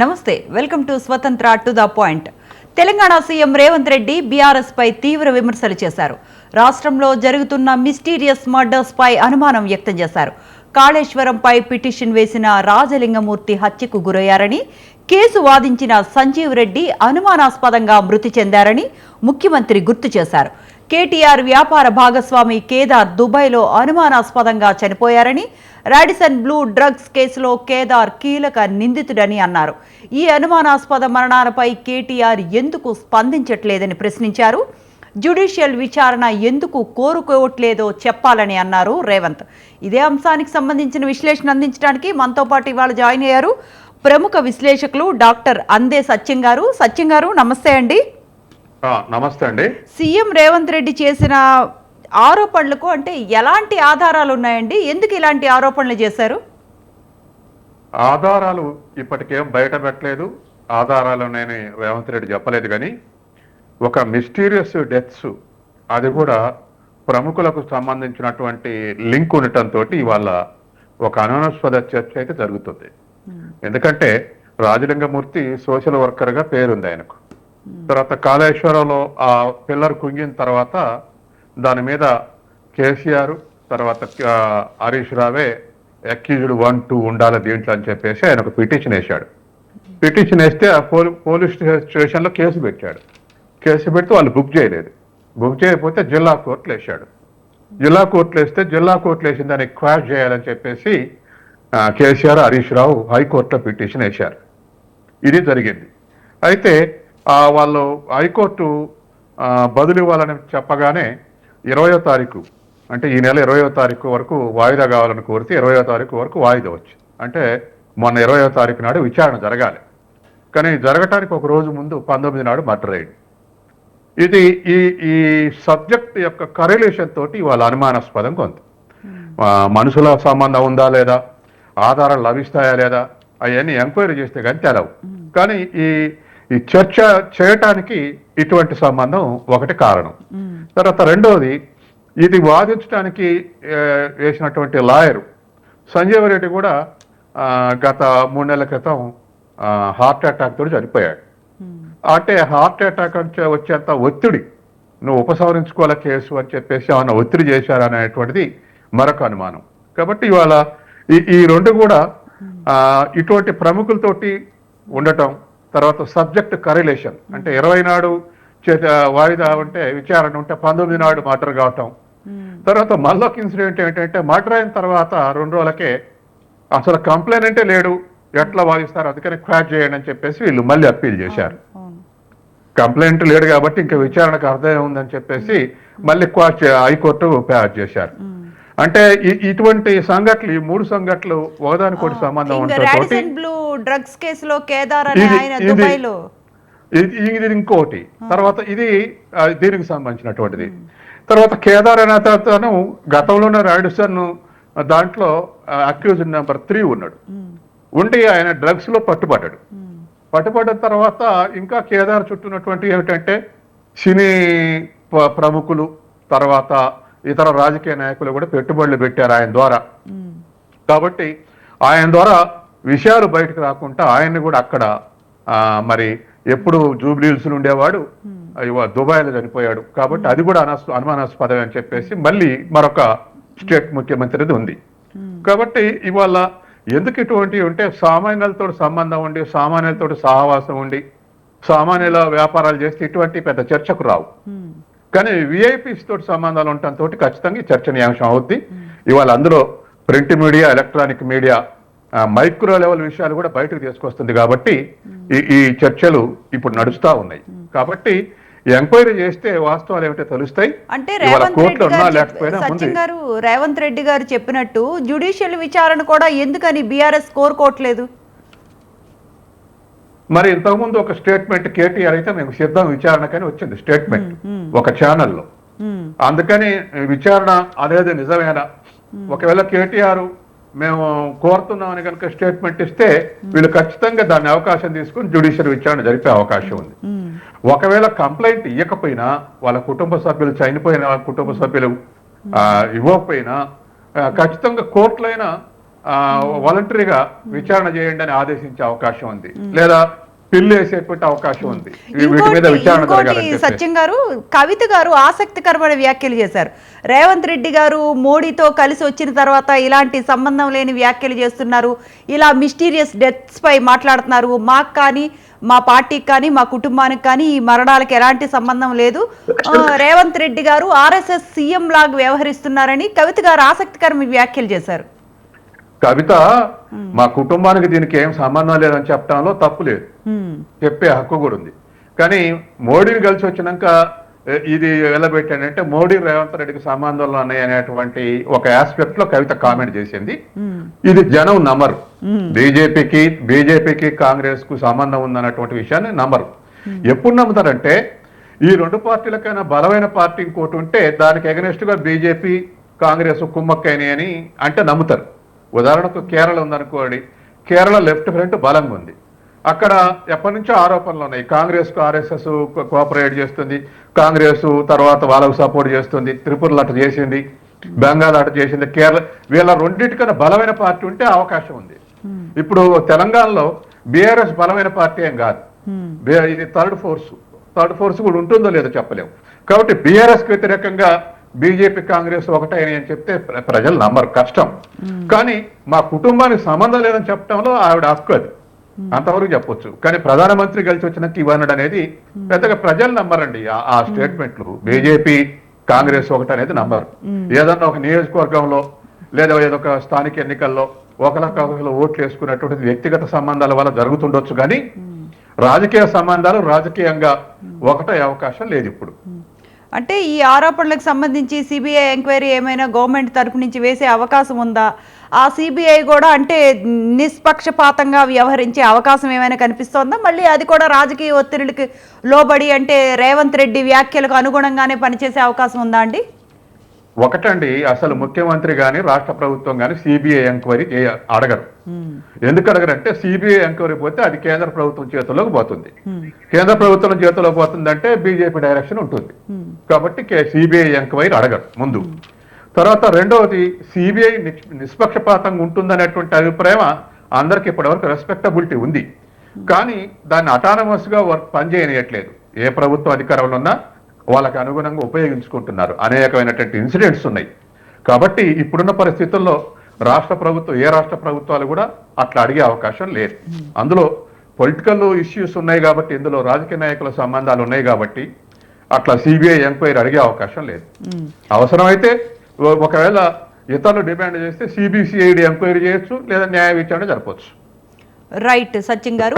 నమస్తే welcome to Swatantra to the point. Telangana CM Revanth Reddy BRS పై తీవ్ర విమర్శలు చేశారు. రాష్ట్రంలో జరుగుతున్న మిస్టీరియస్ మర్డర్స్ పై అనుమానం వ్యక్తం చేశారు. కాళేశ్వరంపై పిటిషన్ వేసిన రాజలింగమూర్తి హత్యకు గురయ్యారని కేసు వాదించిన సంజీవ్ రెడ్డి అనుమానాస్పదంగా మృతి చెందారని ముఖ్యమంత్రి గుర్తు చేశారు. కేటీఆర్ వ్యాపార భాగస్వామి కేదార్ దుబాయ్లో అనుమానాస్పదంగా చనిపోయారని రాడిసన్ బ్లూ డ్రగ్స్ కేసులో కేదార్ కీలక నిందితుడని అన్నారు. ఈ అనుమానాస్పద మరణాలపై కేటీఆర్ ఎందుకు స్పందించట్లేదని ప్రశ్నించారు. జ్యుడిషియల్ విచారణ ఎందుకు కోరుకోవట్లేదో చెప్పాలని అన్నారు రేవంత్. ఇదే అంశానికి సంబంధించిన విశ్లేషణ అందించడానికి మనతో పాటు ఇవాళ జాయిన్ అయ్యారు. ప్రముఖ విశ్లేషకులు డాక్టర్ అందే సత్యం గారు. సత్యం గారు నమస్తే అండి. నమస్తే అండి. సీఎం రేవంత్ రెడ్డి చేసిన ఆరోపణలకు అంటే ఎలాంటి ఆధారాలు ఉన్నాయండి? ఎందుకు ఇలాంటి ఆరోపణలు చేశారు? ఆధారాలు ఇప్పటికేం బయట పెట్టలేదు. ఆధారాలు నేను రేవంత్ రెడ్డి చెప్పలేదు కానీ ఒక మిస్టీరియస్ డెత్స్ అది కూడా ప్రముఖులకు సంబంధించినటువంటి లింక్ ఉండటంతో ఇవాళ ఒక అనుమానాస్పద చర్చ అయితే జరుగుతుంది. ఎందుకంటే రాజలింగమూర్తి సోషల్ వర్కర్గా పేరుంది ఆయనకు. తర్వాత కాళేశ్వరంలో ఆ పిల్లర్ కుంగిన తర్వాత దాని మీద కేసీఆర్ తర్వాత హరీష్ రావే అక్యూజ్డ్ వన్ టూ ఉండాలి దీంట్లో అని చెప్పేసి ఆయన ఒక పిటిషన్ వేశాడు. పిటిషన్ వేస్తే ఆ పోలీ పోలీస్ స్టేషన్లో కేసు పెట్టాడు. కేసు పెడితే వాళ్ళు బుక్ చేయలేదు. బుక్ చేయకపోతే జిల్లా కోర్టులు వేశాడు. జిల్లా కోర్టులు వేస్తే జిల్లా కోర్టులు వేసిన దాన్ని క్వాష్ చేయాలని చెప్పేసి కేసీఆర్ హరీష్ రావు హైకోర్టులో పిటిషన్ వేశారు. ఇది జరిగింది. అయితే వాళ్ళు హైకోర్టు బదులు ఇవ్వాలని చెప్పగానే ఇరవయో తారీఖు అంటే ఈ నెల ఇరవయో తారీఖు వరకు వాయిదా కావాలని కోరితే ఇరవయో తారీఖు వరకు వాయిదా వచ్చింది అంటే మొన్న ఇరవయో తారీఖు నాడు విచారణ జరగాలి. కానీ జరగటానికి ఒక రోజు ముందు పంతొమ్మిది నాడు మర్డర్ అయ్యింది. ఇది ఈ ఈ సబ్జెక్ట్ యొక్క కరెలేషన్ తోటి వాళ్ళ అనుమానాస్పదంగా ఉంది ఆ, మనుషుల సంబంధం ఉందా లేదా? ఆధారాలు లభిస్తాయా లేదా? అవన్నీ ఎంక్వైరీ చేస్తే కానీ తెలవు కానీ ఈ ఈ చర్చ చేయటానికి ఇటువంటి సంబంధం ఒకటి కారణం. తర్వాత రెండవది ఇది వాదించడానికి వేసినటువంటి లాయరు సంజీవ్ రెడ్డి కూడా గత మూడు నెలల క్రితం హార్ట్ అటాక్ తోటి చనిపోయాడు. అంటే హార్ట్ అటాక్ అంటే వచ్చేంత ఒత్తిడి. నువ్వు ఉపసంహరించుకోవాల కేసు అని చెప్పేసి ఏమన్నా ఒత్తిడి చేశారనేటువంటిది మరొక అనుమానం. కాబట్టి ఇవాళ ఈ ఈ రెండు కూడా ఇటువంటి ప్రముఖులతోటి ఉండటం తర్వాత సబ్జెక్ట్ కరిలేషన్. అంటే ఇరవై నాడు చేత వాయిదా ఉంటే విచారణ ఉంటే పంతొమ్మిది నాడు మర్డర్ కావటం తర్వాత మళ్ళొక ఇన్సిడెంట్ ఏంటంటే మర్డర్ అయిన తర్వాత రెండు రోజులకే అసలు కంప్లైంట్ లేడు. ఎట్లా వాదిస్తారు? అందుకని క్వాష్ చేయండి అని చెప్పేసి వీళ్ళు మళ్ళీ అప్పీల్ చేశారు. కంప్లైంట్ లేడు కాబట్టి ఇంకా విచారణకు అర్థం ఉందని చెప్పేసి మళ్ళీ క్వాష్ హైకోర్టు ప్యాచ్ చేశారు. అంటే ఇటువంటి సంఘటనలు ఈ మూడు సంఘటనలు ఒకదానికోటి సంబంధం డ్రగ్స్ కేసులో కేదార్ ఇది- ఆయన ఇది- దుబాయ్లో. ఇది ఇది ఇంకోటి. తర్వాత ఇది దీనికి సంబంధించినటువంటిది. తర్వాత కేదార్ అనే అతను గతంలోనే రాడిసన్ దాంట్లో అక్యూజ్ నెంబర్ త్రీ ఉన్నాడు. ఉండి ఆయన డ్రగ్స్లో పట్టుబడ్డాడు పట్టుబడ్డ తర్వాత ఇంకా కేదార్ చుట్టూ ఉన్నటువంటి ఏమిటంటే సినీ ప్రముఖులు తర్వాత ఇతర రాజకీయ నాయకులు కూడా పెట్టుబడులు పెట్టారు ఆయన ద్వారా. కాబట్టి ఆయన ద్వారా విషయాలు బయటకు రాకుండా ఆయన్ని కూడా అక్కడ మరి ఎప్పుడు జూబ్లీహిల్స్ ఉండేవాడు ఇవ దుబాయ్లో చనిపోయాడు. కాబట్టి అది కూడా అనస్ అనుమానాస్పదం అని చెప్పేసి మళ్ళీ మరొక స్టేట్ ముఖ్యమంత్రిది ఉంది. కాబట్టి ఇవాళ ఎందుకు ఇటువంటివి ఉంటే సామాన్యులతో సంబంధం ఉండి సామాన్యులతో సహవాసం ఉండి సామాన్యుల వ్యాపారాలు చేస్తే ఇటువంటి పెద్ద చర్చకు రావు. కానీ విఐపీస్ తోటి సంబంధాలు ఉండటంతో ఖచ్చితంగా చర్చనీయాంశం అవుద్ది. ఇవాళ అందులో print media electronic media micro level విషయాలు కూడా బయటకు తీసుకొస్తుంది కాబట్టి ఈ చర్చలు ఇప్పుడు నడుస్తా ఉన్నాయి. కాబట్టి ఎంక్వైరీ చేస్తే వాస్తవాలు ఏమిటో తెలుస్తాయి. అంటే రేవంత్ రెడ్డి గారు గారు రేవంత్ రెడ్డి గారు చెప్పినట్టు జ్యుడిషియల్ విచారణ కూడా ఎందుకని బీఆర్ఎస్ కోరుకోవట్లేదు? మరి ఇంతకుముందు ఒక స్టేట్మెంట్ కేటీఆర్ అయితే మేము సిద్ధం విచారణకని వచ్చింది స్టేట్మెంట్ ఒక ఛానల్లో. అందుకని విచారణ అనేది నిజమేనా? ఒకవేళ కేటీఆర్ మేము కోరుతున్నామని కనుక స్టేట్మెంట్ ఇస్తే వీళ్ళు ఖచ్చితంగా దాన్ని అవకాశం తీసుకుని జ్యుడిషియల్ విచారణ జరిపే అవకాశం ఉంది. ఒకవేళ కంప్లైంట్ ఇవ్వకపోయినా వాళ్ళ కుటుంబ సభ్యులు చనిపోయిన వాళ్ళ కుటుంబ సభ్యులు ఇవ్వకపోయినా ఖచ్చితంగా కోర్టులైనా వాలంటరీగా విచారణ చేయండి అని ఆదేశించే అవకాశం ఉంది. లేదా పిల్లు వేసేటువంటి అవకాశం ఉంది. వీటి మీద విచారణ. సత్యం గారు కవిత గారు ఆసక్తికరమైన వ్యాఖ్యలు చేశారు. రేవంత్ రెడ్డి గారు మోడీతో కలిసి వచ్చిన తర్వాత ఇలాంటి సంబంధం లేని వ్యాఖ్యలు చేస్తున్నారు. ఇలా మిస్టీరియస్ డెత్స్ పై మాట్లాడుతున్నారు. మాకు కానీ మా పార్టీకి కానీ మా కుటుంబానికి కానీ ఈ మరణాలకు ఎలాంటి సంబంధం లేదు. రేవంత్ రెడ్డి గారు ఆర్ఎస్ఎస్ సీఎం లాగా వ్యవహరిస్తున్నారని కవిత గారు ఆసక్తికరమైన వ్యాఖ్యలు చేశారు. కవిత మా కుటుంబానికి దీనికి ఏం సంబంధం లేదని చెప్పడంలో తప్పు లేదు. చెప్పే హక్కు కూడా ఉంది. కానీ మోడీని కలిసి వచ్చినాక ఇది ఎలా పెట్టాడంటే మోడీ రేవంత్ రెడ్డికి సంబంధాలు ఉన్నాయి అనేటువంటి ఒక ఆస్పెక్ట్లో కవిత కామెంట్ చేసింది. ఇది జనం నమ్మరు. బీజేపీకి బీజేపీకి కాంగ్రెస్కు సంబంధం ఉందన్నటువంటి విషయాన్ని నమ్మరు. ఎప్పుడు నమ్ముతారంటే ఈ రెండు పార్టీలకైనా బలమైన పార్టీ ఇంకోటి ఉంటే దానికి ఎగనెస్ట్గా బీజేపీ కాంగ్రెస్ కుమ్మక్కైన అని అంటే నమ్ముతారు. ఉదాహరణకు కేరళ ఉందనుకోండి కేరళ లెఫ్ట్ ఫ్రంట్ బలంగా ఉంది. అక్కడ ఎప్పటి నుంచో ఆరోపణలు ఉన్నాయి. కాంగ్రెస్కు ఆర్ఎస్ఎస్ కోఆపరేట్ చేస్తుంది కాంగ్రెస్ తర్వాత వాళ్ళకు సపోర్ట్ చేస్తుంది త్రిపురలు అటు చేసింది బెంగాల్ అటు చేసింది కేరళ వీళ్ళ రెండింటికన్నా బలమైన పార్టీ ఉంటే అవకాశం ఉంది. ఇప్పుడు తెలంగాణలో బీఆర్ఎస్ బలమైన పార్టీ ఏం కాదు. ఇది థర్డ్ ఫోర్స్. థర్డ్ ఫోర్స్ కూడా ఉంటుందో లేదో చెప్పలేము. కాబట్టి బీఆర్ఎస్కి వ్యతిరేకంగా బీజేపీ కాంగ్రెస్ ఒకటే అని చెప్తే ప్ర- ప్రజలు నమ్మరు. కష్టం. కానీ మా కుటుంబానికి సంబంధం లేదని చెప్పడంలో ఆవిడ హక్కు అది. అంతవరకు చెప్పొచ్చు. కానీ ప్రధానమంత్రి కలిసి వచ్చినాక ఇవ్వనడు అనేది పెద్దగా ప్రజలు నమ్మరండి. ఆ- స్టేట్మెంట్లు. బీజేపీ కాంగ్రెస్ ఒకటి అనేది నమ్మరు ఏదన్నా ఒక నియోజకవర్గంలో లేదా ఏదో ఒక స్థానిక ఎన్నికల్లో ఒకరికొకరు ఓట్లు వేసుకున్నటువంటి వ్యక్తిగత సంబంధాల వల్ల జరుగుతుండొచ్చు కానీ రాజకీయ సంబంధాలు రాజకీయంగా ఒకటే అవకాశం లేదు ఇప్పుడు. అంటే ఈ ఆరోపణలకు సంబంధించి సిబిఐ ఎంక్వైరీ ఏమైనా గవర్నమెంట్ తరపు నుంచి వేసే అవకాశం ఉందా? ఆ సిబిఐ కూడా అంటే నిష్పక్షపాతంగా వ్యవహరించే అవకాశం ఏమైనా కనిపిస్తోందా? మళ్ళీ అది కూడా రాజకీయ ఒత్తిడికి లోబడి అంటే రేవంత్ రెడ్డి వ్యాఖ్యలకు అనుగుణంగానే పనిచేసే అవకాశం ఉందా అండి? ఒకటండి అసలు ముఖ్యమంత్రి గాని రాష్ట్ర ప్రభుత్వం గాని సిబిఐ ఎంక్వైరీ అడగరు. ఎందుకు అడగరంటే సిబిఐ ఎంక్వైరీ పోతే అది కేంద్ర ప్రభుత్వం చేతుల్లోకి పోతుంది. కేంద్ర ప్రభుత్వం చేతిలో పోతుందంటే బీజేపీ డైరెక్షన్ ఉంటుంది. కాబట్టి సిబిఐ ఎంక్వైరీ అడగరు ముందు. తర్వాత రెండవది సిబిఐ నిష్పక్షపాతంగా ఉంటుందనేటువంటి అభిప్రాయం అందరికి ఇప్పటివరకు రెస్పెక్టబిలిటీ ఉంది. కానీ దాన్ని అటానమస్గా వర్క్ పనిచేయనియట్లేదు. ఏ ప్రభుత్వం అధికారంలో ఉన్నా వాళ్ళకి అనుగుణంగా ఉపయోగించుకుంటున్నారు. అనేకమైనటువంటి ఇన్సిడెంట్స్ ఉన్నాయి. కాబట్టి ఇప్పుడున్న పరిస్థితుల్లో రాష్ట్ర ప్రభుత్వం ఏ రాష్ట్ర ప్రభుత్వాలు కూడా అట్లా అడిగే అవకాశం లేదు. అందులో పొలిటికల్ ఇష్యూస్ ఉన్నాయి కాబట్టి ఇందులో రాజకీయ నాయకుల సంబంధాలు ఉన్నాయి కాబట్టి అట్లా సిబిఐ ఎంక్వైరీ అడిగే అవకాశం లేదు. అవసరమైతే ఒకవేళ ఇతరులు డిమాండ్ చేస్తే సిబిసిఐడి ఎంక్వైరీ చేయొచ్చు లేదా న్యాయ విచారణ జరపవచ్చు రైట్ సచిన్ గారు.